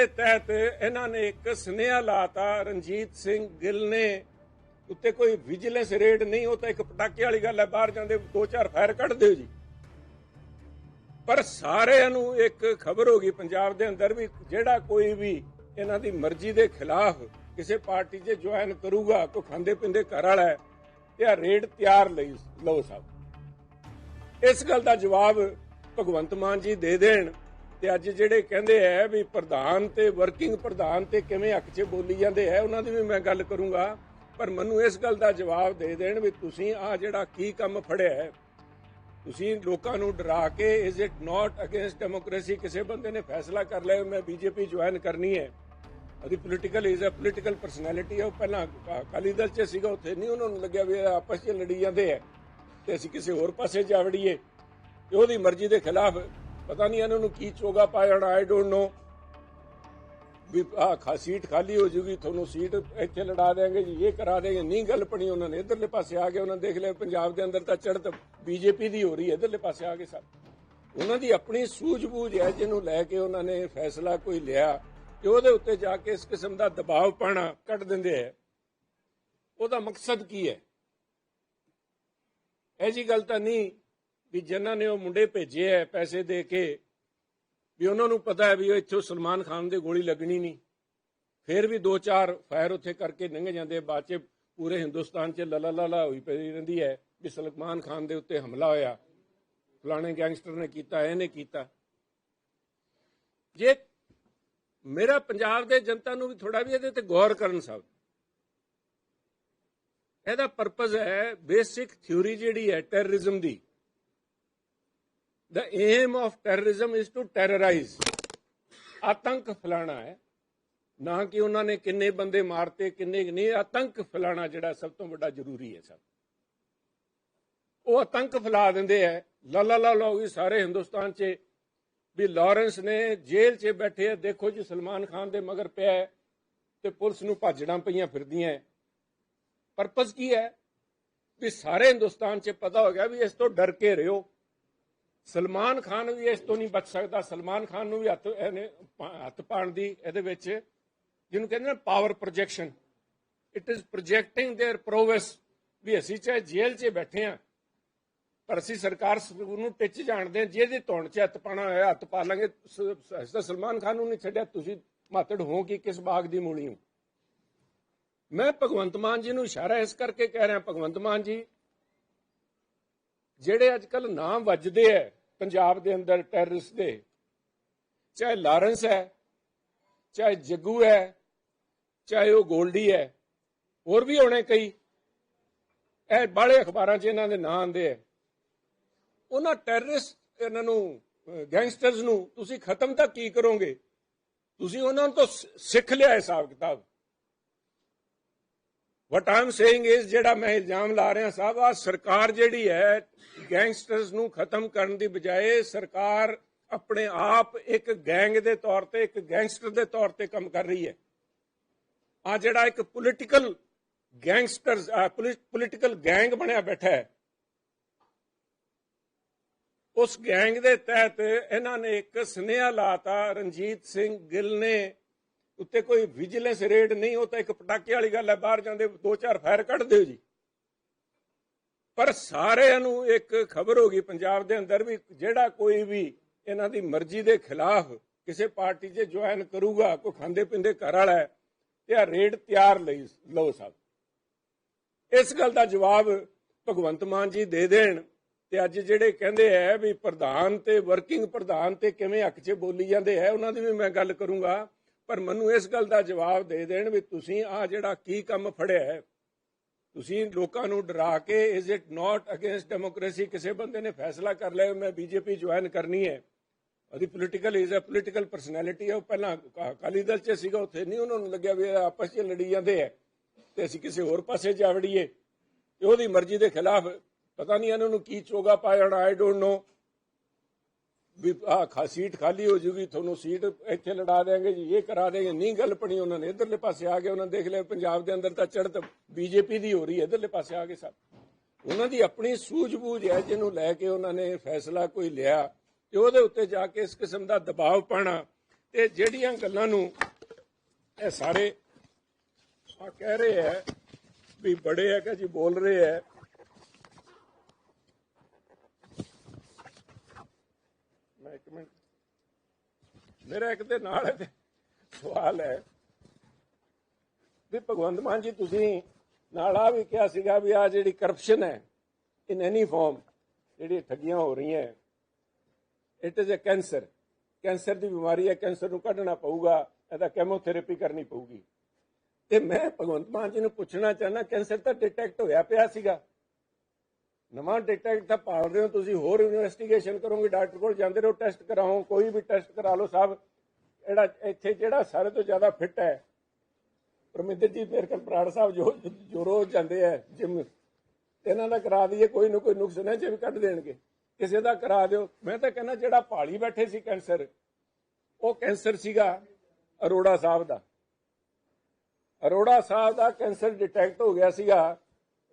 ਦੇ ਤਹਿਤ ਇਹਨਾਂ ਨੇ ਇੱਕ ਸੁਨੇਹਾ ਲਾਤਾ, ਰਣਜੀਤ ਸਿੰਘ ਗਿੱਲ ਨੇ। ਉੱਤੇ ਕੋਈ ਵਿਜੀਲੈਂਸ ਰੇਡ ਨਹੀਂ, ਉਹ ਤਾਂ ਇੱਕ ਪਟਾਕੇ ਵਾਲੀ ਗੱਲ ਹੈ, ਬਾਹਰ ਜਾਂਦੇ ਦੋ ਚਾਰ ਫਾਇਰ ਕੱਢ ਦਿਓ ਜੀ। ਪਰ ਸਾਰਿਆਂ ਨੂੰ ਇੱਕ ਖਬਰ ਹੋ ਗਈ ਪੰਜਾਬ ਦੇ ਅੰਦਰ ਵੀ ਜਿਹੜਾ ਕੋਈ ਵੀ ਇਹਨਾਂ ਦੀ ਮਰਜ਼ੀ ਦੇ ਖਿਲਾਫ ਕਿਸੇ ਪਾਰਟੀ 'ਚ ਜੁਆਇਨ ਕਰੂਗਾ ਕੋ ਖਾਂਦੇ ਪਿੰਦੇ ਘਰ ਵਾਲਾ ਹੈ, ਤੇ ਰੇਡ ਤਿਆਰ ਲਈ, ਲਓ ਸਾਹਿਬ ਇਸ ਗੱਲ ਦਾ ਜਵਾਬ ਭਗਵੰਤ ਮਾਨ ਜੀ ਦੇ ਦੇਣ। ਤੇ ਅੱਜ ਜਿਹੜੇ ਕਹਿੰਦੇ ਐ ਵੀ ਪ੍ਰਧਾਨ ਤੇ ਵਰਕਿੰਗ ਪ੍ਰਧਾਨ ਤੇ ਕਿਵੇਂ ਹੱਕ 'ਚ ਬੋਲੀ ਜਾਂਦੇ ਐ ਉਹਨਾਂ ਦੀ ਵੀ ਮੈਂ ਗੱਲ ਕਰੂੰਗਾ। ਪਰ ਮੈਨੂੰ ਇਸ ਗੱਲ ਦਾ ਜਵਾਬ ਦੇ ਦੇਣ ਵੀ ਤੁਸੀਂ ਆ ਜਿਹੜਾ ਕੀ ਕੰਮ ਫੜਿਆ ਹੈ, ਤੁਸੀਂ ਲੋਕਾਂ ਨੂੰ ਡਰਾ ਕੇ is it not against democracy ਕਿਸੇ ਬੰਦੇ ਨੇ ਫੈਸਲਾ ਕਰ ਲਿਆ ਮੈਂ ਬੀਜੇਪੀ ਜੁਆਇਨ ਕਰਨੀ ਹੈ। ਉਹਦੀ political is a political personality ਹੈ, ਉਹ ਪਹਿਲਾਂ ਅਕਾਲੀ ਦਲ 'ਚ ਸੀਗਾ, ਉੱਥੇ ਨਹੀਂ ਉਹਨਾਂ ਨੂੰ ਲੱਗਿਆ ਵੀ ਆਪਸ 'ਚ ਲੜੀ ਜਾਂਦੇ ਐ ਤੇ ਅਸੀਂ ਕਿਸੇ ਹੋਰ ਪਾਸੇ ਜਾ ਵੜੀਏ ਉਹਦੀ ਮਰਜ਼ੀ ਦੇ ਖਿਲਾਫ ਪਤਾ ਨਹੀਂ ਇਹਨਾਂ ਨੂੰ ਕੀ ਚੋਗਾ ਪਾਇਆ ਹੋਣਾ ਆਈ ਡੋਨਟ ਨੋ ਵੀ ਆ ਸੀਟ ਖਾਲੀ ਹੋ ਜੂਗੀ, ਤੁਹਾਨੂੰ ਸੀਟ ਇੱਥੇ ਲੜਾ ਦੇਾਂਗੇ ਜੀ, ਇਹ ਕਰਾ ਦੇਗੇ ਨਹੀਂ, ਗੱਲ ਪਣੀ ਉਹਨਾਂ ਨੇ। ਇਧਰਲੇ ਪਾਸੇ ਆ ਕੇ ਉਹਨਾਂ ਦੇਖ ਲਿਆ, ਪੰਜਾਬ ਦੇ ਅੰਦਰ ਤਾਂ ਚੜ੍ਹਤ ਬੀਜੇਪੀ ਦੀ ਹੋ ਰਹੀ ਹੈ, ਇਧਰਲੇ ਪਾਸੇ ਆ ਗਏ ਸਭ। ਉਹਨਾਂ ਦੀ ਆਪਣੀ ਸੂਝ-ਬੂਝ ਹੈ, ਜਿਹਨੂੰ ਲੈ ਕੇ ਉਹਨਾਂ ਨੇ ਫੈਸਲਾ ਕੋਈ ਲਿਆ ਕਿ ਉਹਦੇ ਉੱਤੇ ਜਾ ਕੇ ਇਸ ਕਿਸਮ ਦਾ ਦਬਾਅ ਪਾਣਾ ਕੱਢ ਦਿੰਦੇ ਹੈ ਉਹਦਾ ਮਕਸਦ ਕੀ ਹੈ? ਇਹ ਜੀ ਗੱਲ ਤਾਂ ਨਹੀਂ ਵੀ ਜਿਨ੍ਹਾਂ ਨੇ ਉਹ ਮੁੰਡੇ ਭੇਜੇ ਐ ਪੈਸੇ ਦੇ ਕੇ, ਵੀ ਉਹਨਾਂ ਨੂੰ ਪਤਾ ਹੈ ਵੀ ਉਹ ਇੱਥੋਂ ਸਲਮਾਨ ਖਾਨ ਦੇ ਗੋਲੀ ਲੱਗਣੀ ਨਹੀਂ। ਫਿਰ ਵੀ ਦੋ ਚਾਰ ਫਾਇਰ ਉੱਥੇ ਕਰਕੇ ਲੰਘ ਜਾਂਦੇ ਬਾਅਦ ਚ ਪੂਰੇ ਹਿੰਦੁਸਤਾਨ 'ਚ ਲਲਾ ਲਲਾ ਹੋਈ ਪਈ ਰਹਿੰਦੀ ਹੈ ਵੀ ਸਲਮਾਨ ਖਾਨ ਦੇ ਉੱਤੇ ਹਮਲਾ ਹੋਇਆ। ਫਲਾਣੇ ਗੈਂਗਸਟਰ ਨੇ ਕੀਤਾ, ਇਹਨੇ ਕੀਤਾ। ਜੇ ਮੇਰਾ ਪੰਜਾਬ ਦੇ ਜਨਤਾ ਨੂੰ ਵੀ ਥੋੜਾ ਵੀ ਇਹਦੇ ਤੇ ਗੌਰ ਕਰਨ ਸਭ ਇਹਦਾ ਪਰਪਸ ਹੈ ਬੇਸਿਕ ਥਿਊਰੀ ਜਿਹੜੀ ਹੈ ਟੈਰਰਿਜ਼ਮ ਦੀ। The aim of terrorism is to terrorize. ਆਤੰਕ ਫੈਲਾਣਾ ਹੈ। ਨਾ ਕਿ ਉਹਨਾਂ ਨੇ ਕਿੰਨੇ ਬੰਦੇ ਮਾਰਤੇ, ਕਿੰਨੇ ਨਹੀਂ, ਆਤੰਕ ਫਲਾਣਾ ਜਿਹੜਾ ਸਭ ਤੋਂ ਵੱਡਾ ਜ਼ਰੂਰੀ ਹੈ ਸਭ। ਉਹ ਆਤੰਕ ਫੈਲਾ ਦਿੰਦੇ ਐ ਲਾਲਾ ਲਾ ਲੋਗੀ ਸਾਰੇ ਹਿੰਦੁਸਤਾਨ 'ਚ। ਵੀ ਲਾਰੈਂਸ ਨੇ ਜੇਲ੍ਹ 'ਚ ਬੈਠੇ ਆ। ਦੇਖੋ ਜੀ, ਸਲਮਾਨ ਖਾਨ ਦੇ ਮਗਰ ਪਿਆ ਤੇ ਪੁਲਿਸ ਨੂੰ ਭਾਜੜਾਂ ਪਈਆਂ ਫਿਰਦੀਆਂ ਪਰਪਸ ਕੀ ਹੈ? ਵੀ ਸਾਰੇ ਹਿੰਦੁਸਤਾਨ 'ਚ ਪਤਾ ਹੋ ਗਿਆ ਵੀ ਇਸ ਤੋਂ ਡਰ ਕੇ ਰਿਓ। ਸਲਮਾਨ ਖਾਨ ਵੀ ਇਸ ਤੋਂ ਨਹੀਂ ਬਚ ਸਕਦਾ ਸਲਮਾਨ ਖਾਨ ਨੂੰ ਵੀ ਹੱਥ ਇਹਨੇ ਹੱਥ ਪਾਣ ਦੀ ਇਹਦੇ ਵਿੱਚ ਜਿਹਨੂੰ ਕਹਿੰਦੇ ਨੇ power projection it is projecting there ਪ੍ਰੋਵੈਸ ਵੀ ਅਸੀਂ ਚਾਹੇ ਜੇਲ੍ਹ 'ਚ ਬੈਠੇ ਆ ਪਰ ਅਸੀਂ ਸਰਕਾਰ ਨੂੰ ਟਿੱਚ ਜਾਣਦੇ ਆ ਜਿਹਦੇ ਧੌਣ 'ਚ ਹੱਥ ਪਾਣਾ ਹੋਇਆ ਹੱਥ ਪਾ ਲਾਂਗੇ ਤਾਂ ਸਲਮਾਨ ਖਾਨ ਨੂੰ ਨਹੀਂ ਛੱਡਿਆ ਤੁਸੀਂ ਮਾਤੜ ਹੋ ਕਿ ਕਿਸ ਬਾਗ ਦੀ ਮੂਲੀ ਹੋ ਮੈਂ ਭਗਵੰਤ ਮਾਨ ਜੀ ਨੂੰ ਇਸ਼ਾਰਾ ਇਸ ਕਰਕੇ ਕਹਿ ਰਿਹਾ ਭਗਵੰਤ ਮਾਨ ਜੀ ਜਿਹੜੇ ਅੱਜ ਕੱਲ ਨਾਮ ਵੱਜਦੇ ਐ ਪੰਜਾਬ ਦੇ ਅੰਦਰ ਟੈਰਰਿਸਟ ਦੇ, ਚਾਹੇ ਲਾਰੈਂਸ ਹੈ ਚਾਹੇ ਜੱਗੂ ਹੈ ਚਾਹੇ ਉਹ ਗੋਲਡੀ ਹੈ ਹੋਰ ਵੀ ਹੋਣੇ ਕਈ। ਇਹ ਬਾਲੇ ਅਖਬਾਰਾਂ 'ਚ ਇਹਨਾਂ ਦੇ ਨਾਂ ਆਉਂਦੇ ਐ। ਉਹਨਾਂ ਟੈਰਰਿਸਟ ਇਹਨਾਂ ਨੂੰ ਗੈਂਗਸਟਰਸ ਨੂੰ ਤੁਸੀਂ ਖਤਮ ਤਾਂ ਕੀ ਕਰੋਗੇ? ਤੁਸੀਂ ਉਹਨਾਂ ਤੋਂ ਸਿੱਖ ਲਿਆ ਹਿਸਾਬ ਕਿਤਾਬ ਵਟ ਆਮ ਸੇਇੰਗ ਇਜ਼ ਜਿਹੜਾ ਮੈਂ ਇਲਜ਼ਾਮ ਲਾ ਰਿਹਾ ਸਾਹਿਬ ਆ ਸਰਕਾਰ ਜਿਹੜੀ ਹੈ ਗੈਂਗਸਟਰਸ ਨੂੰ ਖਤਮ ਕਰਨ ਦੀ ਬਜਾਏ ਸਰਕਾਰ ਆਪਣੇ ਆਪ ਇੱਕ ਗੈਂਗ ਦੇ ਤੌਰ ਤੇ, ਇੱਕ ਗੈਂਗਸਟਰ ਦੇ ਤੌਰ ਤੇ ਕੰਮ ਕਰ ਰਹੀ ਹੈ। ਆ ਜਿਹੜਾ ਇੱਕ ਪੋਲਿਟੀਕਲ ਗੈਂਗਸਟਰਸ ਪੋਲਿਟੀਕਲ ਗੈਂਗ ਬਣਿਆ ਬੈਠਾ ਹੈ। ਉਸ ਗੈਂਗ ਦੇ ਤਹਿਤ ਇਹਨਾਂ ਨੇ ਇੱਕ ਸੁਨੇਹਾ ਲਾਤਾ, ਰਣਜੀਤ ਸਿੰਘ ਗਿੱਲ ਨੇ ਉੱਤੇ ਕੋਈ ਵਿਜੀਲੈਂਸ ਰੇਡ ਨਹੀਂ, ਉਹ ਤਾਂ ਇੱਕ ਪਟਾਕੇ ਵਾਲੀ ਗੱਲ ਹੈ, ਬਾਹਰ ਜਾਂਦੇ ਦੋ ਚਾਰ ਫਾਇਰ ਕੱਢ ਦਿਓ ਜੀ। ਪਰ ਸਾਰਿਆਂ ਨੂੰ ਇੱਕ ਖਬਰ ਹੋ ਗਈ ਪੰਜਾਬ ਦੇ ਅੰਦਰ ਵੀ ਜਿਹੜਾ ਕੋਈ ਵੀ ਇਹਨਾਂ ਦੀ ਮਰਜ਼ੀ ਦੇ ਖਿਲਾਫ ਕਿਸੇ ਪਾਰਟੀ 'ਚ ਜੁਆਇਨ ਕਰੂਗਾ ਕੋ ਖਾਂਦੇ ਪਿੰਦੇ ਘਰ ਵਾਲਾ ਹੈ, ਤੇ ਆ ਰੇਡ ਤਿਆਰ ਲਈ, ਲਓ ਸਾਹਿਬ ਇਸ ਗੱਲ ਦਾ ਜਵਾਬ ਭਗਵੰਤ ਮਾਨ ਜੀ ਦੇ ਦੇਣ, ਤੇ ਅੱਜ ਜਿਹੜੇ ਕਹਿੰਦੇ ਐ ਵੀ ਪ੍ਰਧਾਨ ਤੇ ਵਰਕਿੰਗ ਪ੍ਰਧਾਨ ਤੇ ਕਿਵੇਂ ਹੱਕ 'ਚ ਬੋਲੀ ਜਾਂਦੇ ਐ ਉਹਨਾਂ ਦੀ ਵੀ ਮੈਂ ਗੱਲ ਕਰੂੰਗਾ। ਪਰ ਮੈਨੂੰ ਇਸ ਗੱਲ ਦਾ ਜਵਾਬ ਦੇ ਦੇਣ ਵੀ ਤੁਸੀਂ ਆ ਜਿਹੜਾ ਕੀ ਕੰਮ ਫੜਿਆ ਹੈ, ਤੁਸੀਂ ਲੋਕਾਂ ਨੂੰ ਡਰਾ ਕੇ is it not against democracy ਕਿਸੇ ਬੰਦੇ ਨੇ ਫੈਸਲਾ ਕਰ ਲਿਆ, ਮੈਂ ਬੀਜੇਪੀ ਜੁਆਇਨ ਕਰਨੀ ਹੈ। ਉਹਦੀ political is a political personality ਹੈ, ਉਹ ਪਹਿਲਾਂ ਅਕਾਲੀ ਦਲ 'ਚ ਸੀਗਾ, ਉੱਥੇ ਨਹੀਂ ਉਹਨਾਂ ਨੂੰ ਲੱਗਿਆ ਵੀ ਆਪਸ 'ਚ ਲੜੀ ਜਾਂਦੇ ਆ, ਤੇ ਅਸੀਂ ਕਿਸੇ ਹੋਰ ਪਾਸੇ ਜਾ ਵੜੀਏ। ਤੇ ਉਹਦੀ ਮਰਜ਼ੀ ਦੇ ਖਿਲਾਫ ਪਤਾ ਨਹੀਂ ਇਹਨਾਂ ਨੂੰ ਕੀ ਚੋਗਾ ਪਾਇਆ ਹੋਣਾ ਆਈ ਡੋਨਟ ਨੋ ਵੀ ਆ ਸੀਟ ਖਾਲੀ ਹੋ ਜੂਗੀ, ਤੁਹਾਨੂੰ ਸੀਟ ਇੱਥੇ ਲੜਾ ਦੇਾਂਗੇ ਜੀ, ਇਹ ਕਰਾ ਦੇਗੇ ਨਹੀਂ ਗੱਲ ਪਣੀ ਉਹਨਾਂ ਨੇ, ਇਧਰਲੇ ਪਾਸੇ ਆ ਕੇ ਉਹਨਾਂ ਦੇਖ ਲਿਆ, ਪੰਜਾਬ ਦੇ ਅੰਦਰ ਤਾਂ ਚੜ੍ਹਤ ਬੀਜੇਪੀ ਦੀ ਹੋ ਰਹੀ ਹੈ, ਇਧਰਲੇ ਪਾਸੇ ਆ ਗਏ ਸਭ। ਉਹਨਾਂ ਦੀ ਆਪਣੀ ਸੂਝ-ਬੂਝ ਹੈ, ਜਿਹਨੂੰ ਲੈ ਕੇ ਉਹਨਾਂ ਨੇ ਫੈਸਲਾ ਕੋਈ ਲਿਆ ਤੇ ਉਹਦੇ ਉੱਤੇ ਜਾ ਕੇ ਇਸ ਕਿਸਮ ਦਾ ਦਬਾਅ ਪਾਣਾ ਤੇ ਜਿਹੜੀਆਂ ਗੱਲਾਂ ਨੂੰ ਇਹ ਸਾਰੇ ਆ ਕਹਿ ਰਹੇ ਹੈ, ਵੀ ਬੜੇ ਹੈ ਕਿ ਜੀ ਬੋਲ ਰਹੇ ਹੈ ਮੈਂ ਇੱਕ ਮਿੰਟ। ਮੇਰਾ ਇੱਕ ਦੇ ਨਾਲ ਸਵਾਲ ਹੈ ਵੀ ਭਗਵੰਤ ਮਾਨ ਜੀ, ਤੁਸੀਂ ਨਾਲ ਆ ਵੀ ਕਿਹਾ ਸੀਗਾ ਵੀ ਆ ਜਿਹੜੀ ਕਰਪਸ਼ਨ ਹੈ ਇਨ ਐਨੀ ਫਾਰਮ ਜਿਹੜੀ ਠੱਗੀਆਂ ਹੋ ਰਹੀਆਂ it is a cancer cancer ਦੀ ਬਿਮਾਰੀ ਹੈ ਕੈਂਸਰ ਨੂੰ ਕੱਢਣਾ ਪਊਗਾ, ਇਹਦਾ ਕੈਮੋਥੈਰੇਪੀ ਕਰਨੀ ਪਊਗੀ। ਤੇ ਮੈਂ ਭਗਵੰਤ ਮਾਨ ਜੀ ਨੂੰ ਪੁੱਛਣਾ ਚਾਹਨਾ ਕੈਂਸਰ ਤਾਂ ਡਿਟੈਕਟ ਹੋਇਆ ਪਿਆ ਸੀਗਾ। ਨਵਾਂ ਡਿਟੈਕਟ ਤਾਂ ਭਾਲ ਹੋ, ਤੁਸੀਂ ਹੋਰ ਇਨਵੈਸਟੀਗੇਸ਼ਨ ਕਰੋਗੇ ਡਾਕਟਰ ਕੋਲ ਜਾਂਦੇ ਰਹੋ ਟੈਸਟ ਕਰਾਓ, ਕੋਈ ਵੀ ਟੈਸਟ ਕਰਾ ਲਓ ਸਾਹਿਬ। ਜਿਹੜਾ ਇੱਥੇ ਜਿਹੜਾ ਸਾਰੇ ਤੋਂ ਜ਼ਿਆਦਾ ਫਿੱਟ ਹੈ, ਪਰਮਿੰਦਰ ਜੀ ਮੇਰੇ ਕੋਲ ਸਾਹਿਬ ਜੋ ਜੋ ਰੋਜ਼ ਜਾਂਦੇ ਆ ਜਿਮ ਇਹਨਾਂ ਦਾ ਕਰਾ ਦਈਏ, ਕੋਈ ਨਾ ਕੋਈ ਨੁਕਸ ਨਾ ਚ ਕੱਢ ਦੇਣਗੇ। ਕਿਸੇ ਦਾ ਕਰਾ ਦਿਓ। ਮੈਂ ਤਾਂ ਕਹਿੰਦਾ ਜਿਹੜਾ ਪਾਲੀ ਬੈਠੇ ਸੀ ਕੈਂਸਰ, ਉਹ ਕੈਂਸਰ ਸੀਗਾ ਅਰੋੜਾ ਸਾਹਿਬ ਦਾ। ਅਰੋੜਾ ਸਾਹਿਬ ਦਾ ਕੈਂਸਰ ਡਿਟੈਕਟ ਹੋ ਗਿਆ ਸੀਗਾ।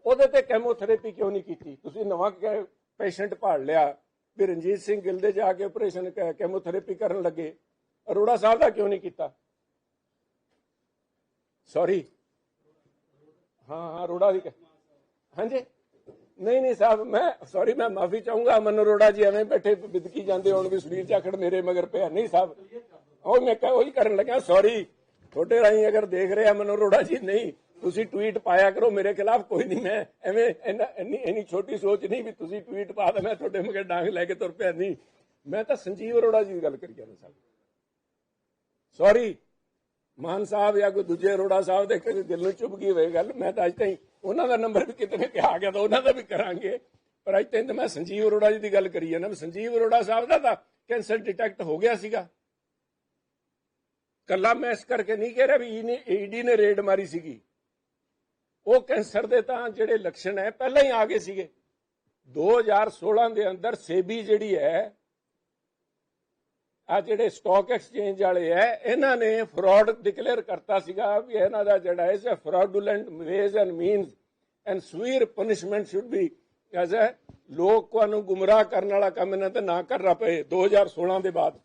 ਉਹਦੇ ਤੇ ਕੈਮੋਥੈਰੇਪੀ ਕਿਉਂ ਨਹੀਂ ਕੀਤੀ? ਤੁਸੀਂ ਨਵਾਂ ਪੇਸ਼ੈਂਟ ਭਾਲ ਲਿਆ, ਵੀ ਰਣਜੀਤ ਸਿੰਘ ਗਿੱਲ ਦੇ ਜਾ ਕੇ ਆਪਰੇਸ਼ਨ ਕੈਮੋਥੈਰੇਪੀ ਕਰਨ ਲੱਗੇ। ਅਰੋੜਾ ਸਾਹਿਬ ਦਾ ਕਿਉਂ ਨਹੀਂ ਕੀਤਾ? ਸੌਰੀ ਹਾਂ ਹਾਂ, ਅਰੋੜਾ ਦੀ ਹਾਂਜੀ? ਨਹੀਂ ਨਹੀਂ ਸਾਹਿਬ, ਮੈਂ ਸੌਰੀ ਮੈਂ ਮਾਫੀ ਚਾਹੂੰਗਾ। ਅਮਨ ਅਰੋੜਾ ਜੀ ਐਵੇਂ ਬੈਠੇ ਬਿਦਕੀ ਜਾਂਦੇ ਹੁਣ ਵੀ ਸੁਨੀਲ ਜਾਖੜ ਮੇਰੇ ਮਗਰ ਪਿਆ। ਨਹੀਂ ਸਾਹਿਬ, ਉਹ ਮੈਂ ਕਹ ਉਹੀ ਕਰਨ ਲੱਗਾ ਸੌਰੀ ਤੁਹਾਡੇ ਰਾਹੀਂ ਅਗਰ ਦੇਖ ਰਿਹਾ ਅਮਨ ਅਰੋੜਾ ਜੀ, ਨਹੀਂ। ਤੁਸੀਂ ਟਵੀਟ ਪਾਇਆ ਕਰੋ, ਮੇਰੇ ਖਿਲਾਫ ਕੋਈ ਨਹੀਂ, ਮੈਂ ਐਵੇਂ ਇੰਨਾ- ਇੰਨੀ ਇੰਨੀ ਛੋਟੀ ਸੋਚ ਨਹੀਂ ਵੀ ਤੁਸੀਂ ਟਵੀਟ ਪਾ ਦੇ ਮੈਂ ਤੁਹਾਡੇ ਮਗਰ ਡਾਂਗ ਲੈ ਕੇ ਤੁਰ ਪਿਆ। ਨਹੀਂ, ਮੈਂ ਤਾਂ ਸੰਜੀਵ ਅਰੋੜਾ ਜੀ ਦੀ ਗੱਲ ਕਰੀ ਜਾਂਦਾ ਸਾਹਿਬ ਸੌਰੀ ਮਾਨ ਸਾਹਿਬ ਜਾਂ ਕੋਈ ਦੂਜੇ ਅਰੋੜਾ ਸਾਹਿਬ ਦੇ ਕਦੇ ਦਿਲ ਨੂੰ ਚੁੱਭ ਗਈ ਹੋਵੇ ਗੱਲ, ਮੈਂ ਤਾਂ ਅੱਜ ਤਾਈਂ ਉਹਨਾਂ ਦਾ ਨੰਬਰ ਵੀ ਕਿਤੇ ਕਿ ਆ ਗਿਆ ਤਾਂ ਉਹਨਾਂ ਦਾ ਵੀ ਕਰਾਂਗੇ। ਪਰ ਅੱਜ ਤਾਈਂ ਮੈਂ ਸੰਜੀਵ ਅਰੋੜਾ ਜੀ ਦੀ ਗੱਲ ਕਰੀ ਜਾਂਦਾ। ਸੰਜੀਵ ਅਰੋੜਾ ਸਾਹਿਬ ਦਾ ਤਾਂ ਕੈਂਸਰ ਡਿਟੈਕਟ ਹੋ ਗਿਆ ਸੀਗਾ। ਕੱਲਾ ਮੈਂ ਇਸ ਕਰਕੇ ਨਹੀਂ ਕਹਿ ਰਿਹਾ ਵੀ ਇਹਨੇ ਈਡੀ ਨੇ ਰੇਡ ਮਾਰੀ ਸੀਗੀ। ਉਹ ਕੈਂਸਰ ਦੇ ਤਾਂ ਜਿਹੜੇ ਲੱਛਣ ਹੈ, ਪਹਿਲਾਂ ਹੀ ਆ ਗਏ ਸੀਗੇ। 2016 ਦੇ ਅੰਦਰ ਸੇਬੀ ਜਿਹੜੀ ਹੈ ਆ ਜਿਹੜੇ ਸਟਾਕ ਐਕਸਚੇਂਜ ਵਾਲੇ ਐ ਇਹਨਾਂ ਨੇ ਫਰਾਡ ਡਿਕਲੇਅਰ ਕਰਤਾ ਸੀਗਾ ਵੀ ਇਹਨਾਂ ਦਾ ਜਿਹੜਾ ਹੈ fraudulent ways and means and severe punishment should be as a ਲੋਕਾਂ ਨੂੰ ਗੁੰਮਰਾਹ ਕਰਨ ਵਾਲਾ ਕੰਮ ਇਹਨਾਂ ਤੇ ਨਾ ਕਰਨਾ ਪਏ 2016 ਦੇ ਬਾਅਦ।